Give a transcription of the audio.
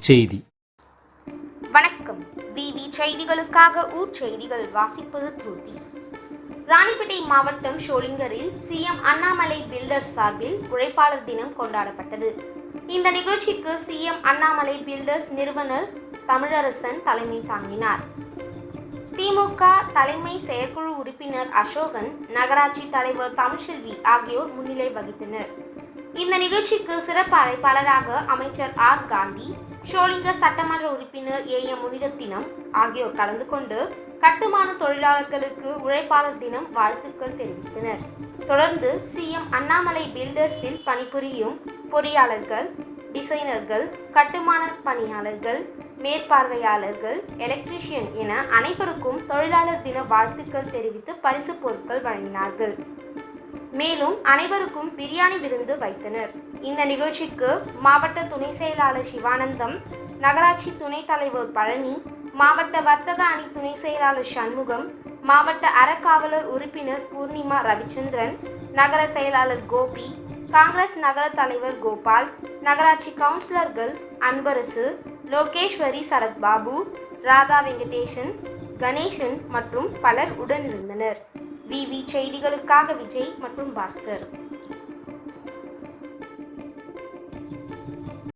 செய்தி. வணக்கம். விவி செய்திகளுக்காக ஊர் செய்திகள் வாசிப்பது தூதி ராணிப்பேட்டை மாவட்டம் ஷோலிங்கரில் சிஎம் அண்ணாமலை பில்டர்ஸ் சார்பில் உழைப்பாளர் தினம் கொண்டாடப்பட்டது. இந்த நிகழ்ச்சிக்கு சிஎம் அண்ணாமலை பில்டர்ஸ் நிறுவனர் தமிழரசன் தலைமை தாங்கினார். திமுக தலைமை செயற்குழு உறுப்பினர் அசோகன் நகராட்சி தலைவர் தமிழ்செல்வி ஆகியோர் முன்னிலை வகித்தனர். இந்த நிகழ்ச்சிக்கு சிறப்பு அழைப்பாளராக அமைச்சர் ஆர். காந்தி ஷோலிங்க சட்டமன்ற உறுப்பினர் ஏ. எம். முனிரத்தினம் ஆகியோர் கலந்து கொண்டு கட்டுமான தொழிலாளர்களுக்கு உழைப்பாளர் தினம் வாழ்த்துக்கள் தெரிவித்தனர். தொடர்ந்து சிஎம் அண்ணாமலை பில்டர்ஸில் பணிபுரியும் பொறியாளர்கள் டிசைனர்கள் கட்டுமான பணியாளர்கள் மேற்பார்வையாளர்கள் எலக்ட்ரீஷியன் என அனைவருக்கும் தொழிலாளர் தின வாழ்த்துக்கள் தெரிவித்து பரிசு பொருட்கள் வழங்கினார்கள். மேலும் அனைவருக்கும் பிரியாணி விருந்து வைத்தனர். இந்த நிகழ்ச்சிக்கு மாவட்ட துணை செயலாளர் சிவானந்தம் நகராட்சி துணைத் தலைவர் பழனி மாவட்ட வர்த்தக அணி துணை செயலாளர் சண்முகம் மாவட்ட அறக்காவலர் உறுப்பினர் பூர்ணிமா ரவிச்சந்திரன் நகர செயலாளர் கோபி காங்கிரஸ் நகர தலைவர் கோபால் நகராட்சி கவுன்சிலர்கள் அன்பரசு லோகேஸ்வரி சரத்பாபு ராதா வெங்கடேஷன் கணேசன் மற்றும் பலர் உடனிருந்தனர். விவி செய்திகளுக்காக விஜய் மற்றும் பாஸ்கர்.